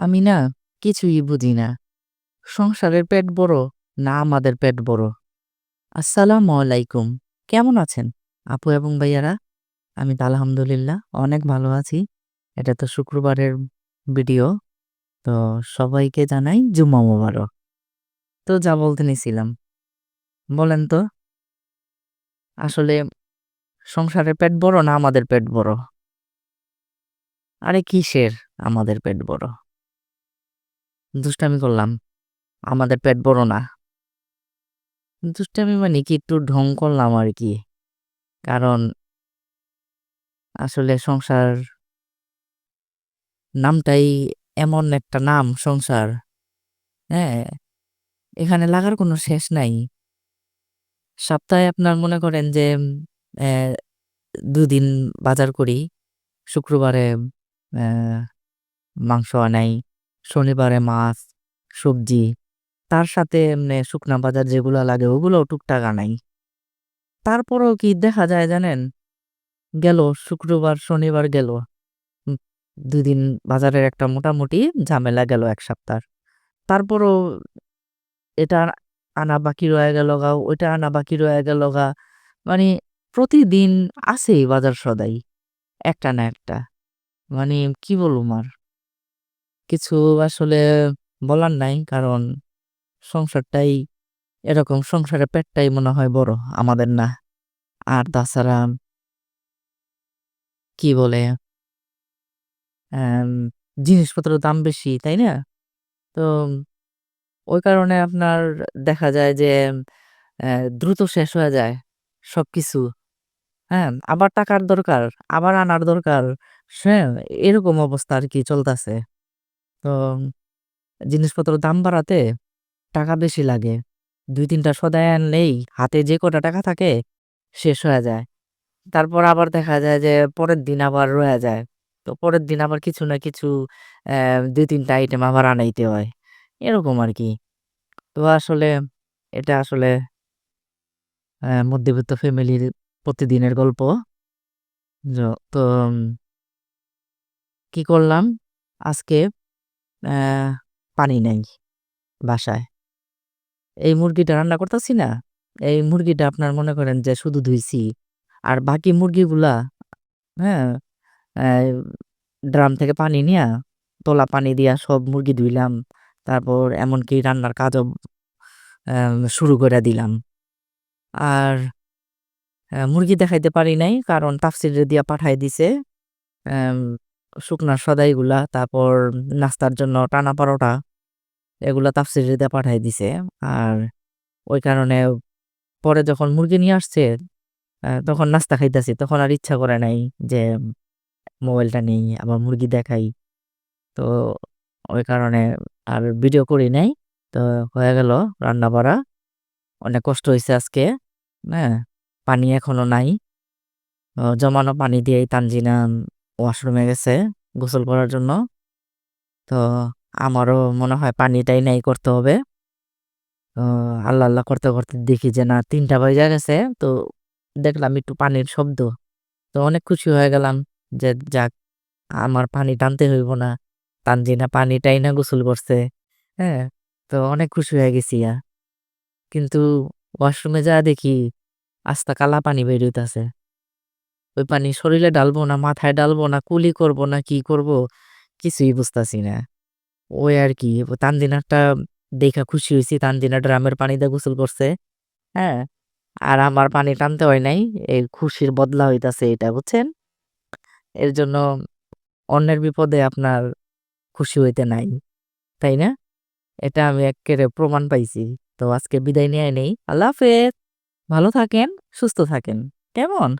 আমি না কিছুই বুঝি না। সংসারের পেট বড় না আমাদের পেট বড়? আসসালামু আলাইকুম। কেমন আছেন আপু এবং ভাইয়ারা? আমি তো আলহামদুলিল্লাহ অনেক ভালো আছি। এটা তো শুক্রবারের ভিডিও। তো সবাইকে জানাই জুম্মা মোবারক। তো যা বলতে নিছিলাম। বলেন তো? আসলে সংসারের পেট বড় না আমাদের পেট বড়? আরে কিসের আমাদের পেট বড়? দুষ্টামি করলাম। আমাদের পেট বড় না। দুষ্টামি মানে কি একটু ঢং করলাম আর কি কারণ আসলে সংসার নামটাই এমন একটা নাম সংসার। হ্যাঁ? এখানে লাগার কোনো শেষ নাই। সপ্তাহে আপনার মনে করেন যে ২ বাজার করি। শুক্রবারে মাংস আনাই, শনিবারে মাছ, সবজি। তার সাথে এমনি শুকনা বাজার যেগুলো লাগে ওগুলোও টুকটাক আনাই। তারপরেও কি দেখা যায় জানেন? গেল শুক্রবার, শনিবার গেল। উম ২ দিন বাজারের একটা মোটামুটি ঝামেলা গেল এক সপ্তাহর। তারপরও এটা আনা বাকি রয়ে গেলগা, ওইটা আনা বাকি রয়ে গেলগা। মানে প্রতিদিন আছেই বাজার সদাই। একটা না একটা। মানে কি বলব আর? কিছু আসলে বলার নাই। কারণ সংসারটাই এরকম সংসারের পেটটাই মনে হয় বড়, আমাদের না। আর তাছাড়া কি বলে? অ্যাম জিনিসপত্রের দাম বেশি, তাই না? তো ওই কারণে আপনার দেখা যায় যে দ্রুত শেষ হয়ে যায় সবকিছু। হ্যাঁ? আবার টাকার দরকার, আবার আনার দরকার। হ্যাঁ? এরকম অবস্থা আর কি চলতাছে। তো জিনিসপত্রের দাম বাড়াতে টাকা বেশি লাগে। ২-৩ টা সদাই আনলেই হাতে যে কটা টাকা থাকে শেষ হয়ে যায়। তারপর আবার দেখা যায় যে পরের দিন আবার রয়ে যায়। তো পরের দিন আবার কিছু না কিছু অ্যা ২-৩ আইটেম আবার আনাইতে হয়। এরকম আর কি তো আসলে এটা আসলে মধ্যবিত্ত ফ্যামিলির প্রতিদিনের গল্প। তো কি করলাম? আজকে পানি নাই বাসায়। এই মুরগিটা রান্না করতাছি না? এই মুরগিটা আপনার মনে করেন যে শুধু ধুইছি। আর বাকি মুরগিগুলা হ্যাঁ? ড্রাম থেকে পানি নিয়া তোলা পানি দিয়া সব মুরগি ধুইলাম। তারপর এমনকি রান্নার কাজও শুরু করে দিলাম। আর মুরগি দেখাইতে পারি নাই। কারণ তাফসীরে দিয়া পাঠাই দিছে। শুকনা সদাইগুলা, তারপর নাস্তার জন্য টানা পরোটা এগুলা তাফসীরে দিয়া পাঠায় দিছে। আর ওই কারণে পরে যখন মুরগি নিয়ে আসছে তখন নাস্তা খাইতেছি তখন আর ইচ্ছা করে নাই যে মোবাইলটা নেই, আবার মুরগি দেখাই। তো ওই কারণে আর ভিডিও করি নাই। তো হয়ে গেল রান্না বাড়া। অনেক কষ্ট হয়েছে আজকে। হ্যাঁ? পানি এখনও নাই। জমানো পানি দিয়েই তানজিনা ওয়াশরুমে গেছে গোসল করার জন্য। তো আমারও মনে হয় পানিটাই নাই করতে হবে। তো আল্লাহ, আল্লাহ করতে, করতে দেখি যে না ৩ টা বাইজা গেছে। তো দেখলাম একটু পানির শব্দ। তো অনেক খুশি হয়ে গেলাম যে যাক আমার পানি টানতে হইব না। তানজিনা পানি টাইনা গোসল করছে। হ্যাঁ? তো অনেক খুশি হয়ে গেছিয়া। কিন্তু ওয়াশরুমে যায়া দেখি আস্তা কালা পানি বের হইতাছে। ওই পানি শরীরে ডালবো না মাথায় ডালবো না কুলি করব না কি করব কিছুই বুঝতাছি না। ওই আরকি তানজিনারটা দেইখা খুশি হইছি। তানজিনা ড্রামের পানি দিয়ে গোসল করছে। হ্যাঁ? আর আমার পানি টানতে হয় নাই। এই খুশির বদলা হইতাছে এটা বুঝছেন? এর জন্য অন্যের বিপদে আপনার খুশি হইতে নাই। তাই না? এটা আমি এক্কেরে প্রমাণ পাইছি। তো আজকে বিদায় নিয়ে নেই। আল্লাহ হাফেজ। ভালো থাকেন, সুস্থ থাকেন। কেমন?